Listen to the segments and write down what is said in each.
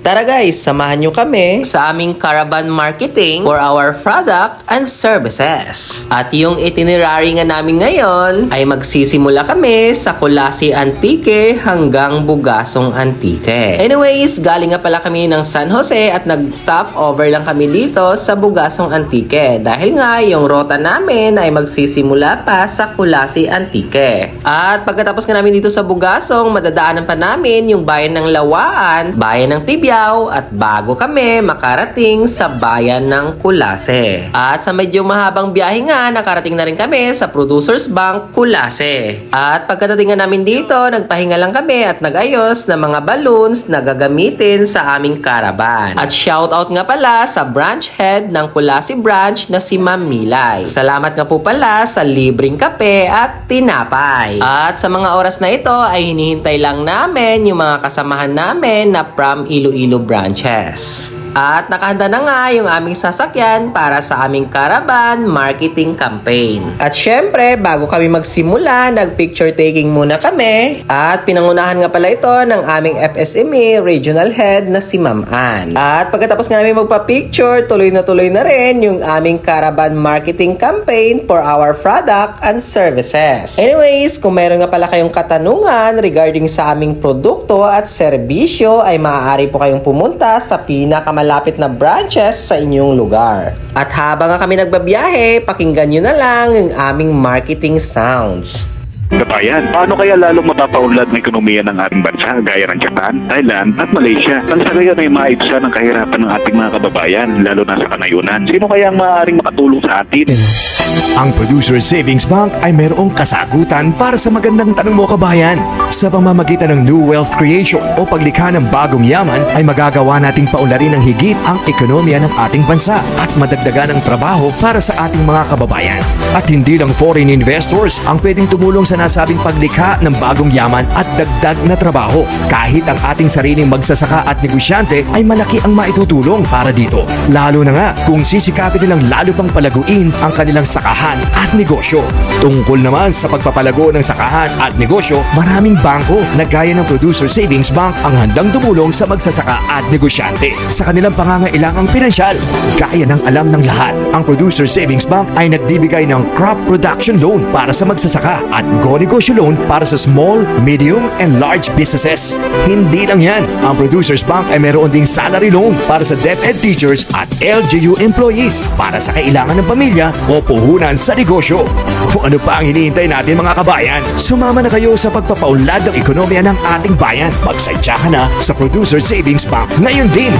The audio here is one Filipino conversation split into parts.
Tara guys, samahan nyo kami sa aming caravan marketing for our product and services. At yung itinerary nga namin ngayon ay magsisimula kami sa Kulasi Antique hanggang Bugasong Antique. Anyways, galing nga pala kami ng San Jose at nag-stop over lang kami dito sa Bugasong Antique dahil nga yung rota namin ay magsisimula pa sa Kulasi Antique. At pagkatapos nga namin dito sa Bugasong, madadaanan pa namin yung bayan ng Lawaan, bayan ng Tibyao, at bago kami makarating sa bayan ng Kulase. At sa medyo mahabang biyahe nga, nakarating na rin kami sa Producers Bank Kulase. At pagkatating nga namin dito, nagpahinga lang kami at nagayos ng mga balloons na gagamitin sa aming caravan. At shoutout nga pala sa branch head ng Kulasi branch na si Ma'am Milay. Salamat nga po pala sa libreng kape at tinapay. At sa mga oras na ito ay hinihintay lang namin yung mga kasamahan namin na from Iloilo branches. At nakahanda na nga yung aming sasakyan para sa aming caravan marketing campaign. At syempre, bago kami magsimula, nag-picture taking muna kami. At pinangunahan nga pala ito ng aming FSME regional head na si Ma'am Ann. At pagkatapos nga namin magpa-picture, tuloy na tuloy na rin yung aming caravan marketing campaign for our product and services. Anyways, kung meron nga pala kayong katanungan regarding sa aming produkto at serbisyo, ay maaari po kayong pumunta sa pinakamalapit na branches sa inyong lugar. At habang kami nagbabiyahe, pakinggan nyo na lang yung aming marketing sounds. Kabayan, paano kaya lalong mapapaunlad ng ekonomiya ng ating bansa gaya ng Japan, Thailand at Malaysia nang sa gayon ay maibsan ang kahirapan ng ating mga kababayan lalo na sa kanayunan? Sino kaya ang maaaring makatulong sa atin? Ang Producer Savings Bank ay mayroong kasagutan para sa magandang tanong mo kabayan. Sa pamamagitan ng New Wealth Creation o paglikha ng bagong yaman ay magagawa nating paunlarin ng higit ang ekonomiya ng ating bansa at madagdagan ang trabaho para sa ating mga kababayan. At hindi lang foreign investors ang pwedeng tumulong sa nasabing paglikha ng bagong yaman at dagdag na trabaho. Kahit ang ating sariling magsasaka at negosyante ay malaki ang maitutulong para dito. Lalo na nga kung sisikapin nilang lalo pang palaguin ang kanilang sakahan at negosyo. Tungkol naman sa pagpapalago ng sakahan at negosyo, maraming bangko na gaya ng Producer Savings Bank ang handang tumulong sa magsasaka at negosyante sa kanilang pangangailangang pinansyal. Gaya ng alam ng lahat, ang Producer Savings Bank ay nagbibigay ng crop production loan para sa magsasaka at go negosyo loan para sa small, medium, and large businesses. Hindi lang yan, ang Producers Bank ay meron ding salary loan para sa DepEd teachers at LGU employees para sa kailangan ng pamilya o puhunan sa negosyo. Kung ano pa ang hinihintay natin mga kabayan, sumama na kayo sa pagpapaunlad ng ekonomiya ng ating bayan. Magsadya ka na sa Producer Savings Bank ngayon din.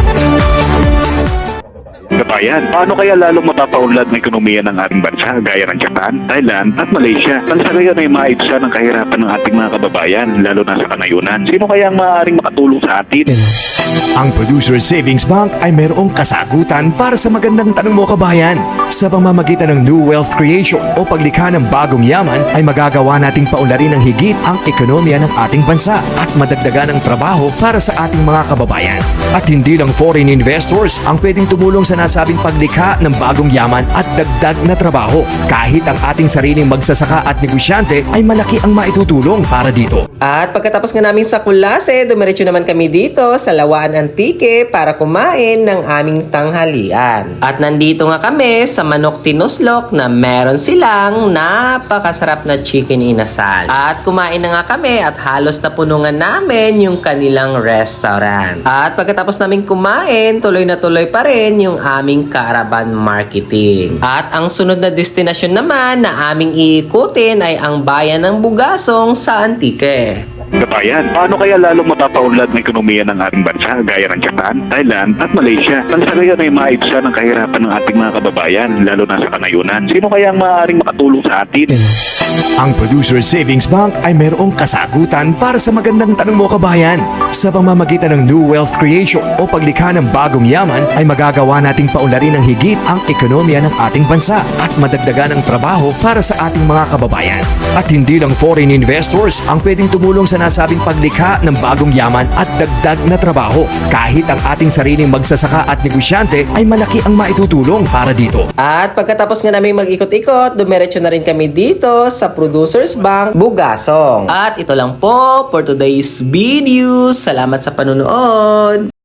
Kabayan, paano kaya lalong mapapaunlad ng ekonomiya ng ating bansa gaya ng Japan, Thailand at Malaysia nang sa gayon ay maibsan ang kahirapan ng ating mga kababayan lalo na sa kanayunan? Sino kaya ang maaaring makatulong sa atin? Ang Producer Savings Bank ay mayroong kasagutan para sa magandang tanong mo kabayan. Sa pamamagitan ng New Wealth Creation o paglikha ng bagong yaman ay magagawa nating paunlarin ng higit ang ekonomiya ng ating bansa at madagdagan ang trabaho para sa ating mga kababayan. At hindi lang foreign investors ang pwedeng tumulong sa nasabing paglikha ng bagong yaman at dagdag na trabaho. Kahit ang ating sariling magsasaka at negosyante ay malaki ang maitutulong para dito. At pagkatapos nga namin sa Kulase, dumiretso naman kami dito sa Lawaan Antique para kumain ng aming tanghalian. At nandito nga kami sa Manok Tinuslok na meron silang napakasarap na chicken inasal. At kumain na nga kami at halos napunungan namin yung kanilang restaurant. At pagkatapos namin kumain, tuloy na tuloy pa rin yung aming caravan marketing. At ang sunod na destinasyon naman na aming iikutin ay ang bayan ng Bugasong sa Antique. Kabayan, paano kaya lalong mapapaunlad ng ekonomiya ng ating bansa gaya ng Japan, Thailand at Malaysia nang sa gayon ay maibsan ang kahirapan ng ating mga kababayan lalo na sa kanayunan? Sino kaya ang maaaring makatulong sa atin? Ang Producer Savings Bank ay mayroong kasagutan para sa magandang tanong mo kabayan. Sa pamamagitan ng New Wealth Creation o paglikha ng bagong yaman ay magagawa nating paunlarin ng higit ang ekonomiya ng ating bansa at madagdagan ang trabaho para sa ating mga kababayan. At hindi lang foreign investors ang pwedeng tumulong sa nasabing paglikha ng bagong yaman at dagdag na trabaho. Kahit ang ating sariling magsasaka at negosyante ay malaki ang maitutulong para dito. At pagkatapos nga namin mag-ikot-ikot, dumiretso na rin kami dito sa Producers Bank Bugasong. At ito lang po for today's video. Salamat sa panunood.